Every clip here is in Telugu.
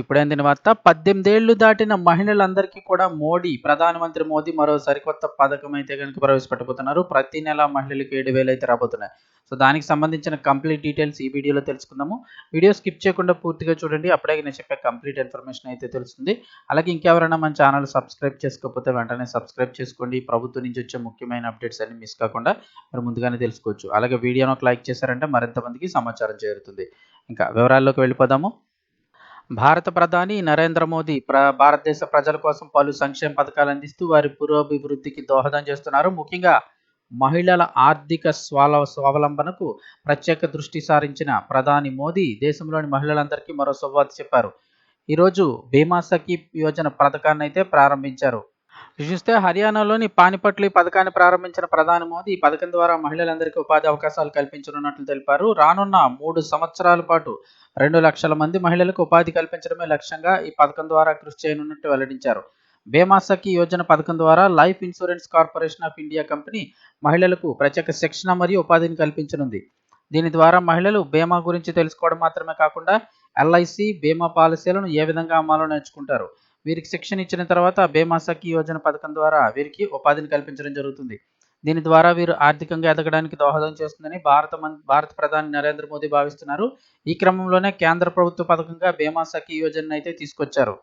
ఇప్పుడైన అందిన వార్త. పద్దెనిమిదేళ్ళు దాటిన మహిళలందరికీ కూడా మోడీ ప్రధానమంత్రి మోదీ మరో సరికొత్త పథకం అయితే కనుక ప్రవేశపెట్టబోతున్నారు. ప్రతి నెల మహిళలకు ఏడు వేలు అయితే రాబోతున్నాయి. సో దానికి సంబంధించిన కంప్లీట్ డీటెయిల్స్ ఈ వీడియోలో తెలుసుకుందాము. వీడియో స్కిప్ చేయకుండా పూర్తిగా చూడండి. అప్పుడే నేను చెప్పే కంప్లీట్ ఇన్ఫర్మేషన్ అయితే తెలుస్తుంది. అలాగే ఇంకెవరైనా మన ఛానల్ సబ్స్క్రైబ్ చేసుకోకపోతే వెంటనే సబ్స్క్రైబ్ చేసుకోండి. ప్రభుత్వం నుంచి వచ్చే ముఖ్యమైన అప్డేట్స్ అన్ని మిస్ కాకుండా మీరు ముందుగానే తెలుసుకోవచ్చు. అలాగే వీడియోను ఒక లైక్ చేశారంటే మరింత మందికి సమాచారం చేరుతుంది. ఇంకా వివరాల్లోకి వెళ్ళిపోదాము. భారత ప్రధాని నరేంద్ర మోదీ ప్ర భారతదేశ ప్రజల కోసం పలు సంక్షేమ పథకాలు అందిస్తూ వారి పురోభివృద్ధికి దోహదం చేస్తున్నారు. ముఖ్యంగా మహిళల ఆర్థిక స్వాల స్వావలంబనకు ప్రత్యేక దృష్టి సారించిన ప్రధాని మోదీ దేశంలోని మహిళలందరికీ మరో శుభవార్త చెప్పారు. ఈరోజు బీమా సఖీ యోజన పథకాన్ని అయితే ప్రారంభించారు. చూస్తే హర్యానాలోని పానిపట్లు ఈ పథకాన్ని ప్రారంభించిన ప్రధాని మోదీ ఈ పథకం ద్వారా మహిళలందరికీ ఉపాధి అవకాశాలు కల్పించనున్నట్లు తెలిపారు. రానున్న మూడు సంవత్సరాల పాటు రెండు లక్షల మంది మహిళలకు ఉపాధి కల్పించడమే లక్ష్యంగా ఈ పథకం ద్వారా కృషి చేయనున్నట్టు వెల్లడించారు. బీమా యోజన పథకం ద్వారా life insurance corporation of India company మహిళలకు ప్రత్యేక శిక్షణ మరియు ఉపాధిని కల్పించనుంది. దీని ద్వారా మహిళలు బీమా గురించి తెలుసుకోవడం మాత్రమే కాకుండా ఎల్ఐసి బీమా పాలసీలను ఏ విధంగా అమ్మాలో నేర్చుకుంటారు? వీరికి శిక్షణ ఇచ్చిన తర్వాత బీమా యోజన పథకం ద్వారా వీరికి ఉపాధిని కల్పించడం జరుగుతుంది. దీని ద్వారా వీరు ఆర్థికంగా ఎదగడానికి దోహదం చేస్తుందని భారత భారత ప్రధాని నరేంద్ర మోదీ భావిస్తున్నారు. ఈ క్రమంలోనే కేంద్ర ప్రభుత్వ పథకంగా బీమా సఖి యోజన అయితే తీసుకొచ్చారు.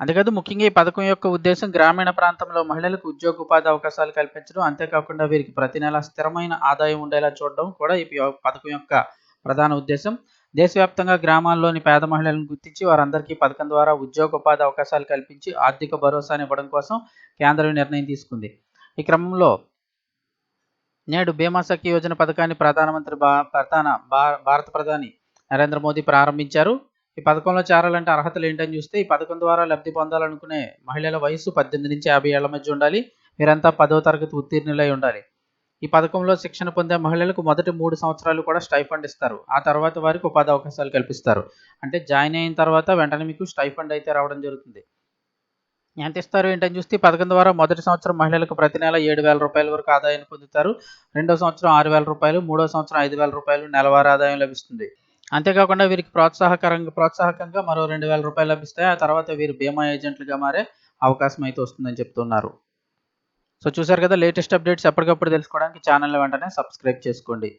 అంతేకాదు ముఖ్యంగా ఈ పథకం యొక్క ఉద్దేశం గ్రామీణ ప్రాంతంలో మహిళలకు ఉద్యోగ ఉపాధి అవకాశాలు కల్పించడం. అంతేకాకుండా వీరికి ప్రతి నెల స్థిరమైన ఆదాయం ఉండేలా చూడడం కూడా ఈ పథకం యొక్క ప్రధాన ఉద్దేశం. దేశవ్యాప్తంగా గ్రామాల్లోని పేద మహిళలను గుర్తించి వారందరికీ పథకం ద్వారా ఉద్యోగ ఉపాధి అవకాశాలు కల్పించి ఆర్థిక భరోసాను ఇవ్వడం కోసం కేంద్రం నిర్ణయం తీసుకుంది. ఈ క్రమంలో నేడు బీమా సఖి యోజన పథకాన్ని ప్రధానమంత్రి ప్రధాన భారత ప్రధాని నరేంద్ర మోదీ ప్రారంభించారు. ఈ పథకంలో చేరాలంటే అర్హతలు ఏంటని చూస్తే ఈ పథకం ద్వారా లబ్ధి పొందాలనుకునే మహిళల వయసు పద్దెనిమిది నుంచి యాభై ఏళ్ళ మధ్య ఉండాలి. వీరంతా పదో తరగతి ఉత్తీర్ణులై ఉండాలి. ఈ పథకంలో శిక్షణ పొందే మహిళలకు మొదటి మూడు సంవత్సరాలు కూడా స్టైఫండ్ ఇస్తారు. ఆ తర్వాత వారికి ఉపాధి అవకాశాలు కల్పిస్తారు. అంటే జాయిన్ అయిన తర్వాత వెంటనే మీకు స్టైఫండ్ అయితే రావడం జరుగుతుంది. ఎంత ఇస్తారు ఏంటని చూస్తే పథకం ద్వారా మొదటి సంవత్సరం మహిళలకు ప్రతి నెల ఏడు వేల రూపాయల వరకు ఆదాయాన్ని పొందుతారు. రెండో సంవత్సరం ఆరు వేల రూపాయలు మూడో సంవత్సరం ఐదు వేల రూపాయలు నెలవారీ ఆదాయం లభిస్తుంది. అంతేకాకుండా వీరికి ప్రోత్సాహకరంగా ప్రోత్సాహకంగా మరో రెండు వేల రూపాయలు లభిస్తాయి. ఆ తర్వాత వీరు బీమా ఏజెంట్లుగా మారే అవకాశం అయితే వస్తుందని చెప్తున్నారు. సో చూసారు కదా లేటెస్ట్ అప్డేట్స్ ఎప్పటికప్పుడు తెలుసుకోవడానికి ఛానల్ వెంటనే సబ్స్క్రైబ్ చేసుకోండి.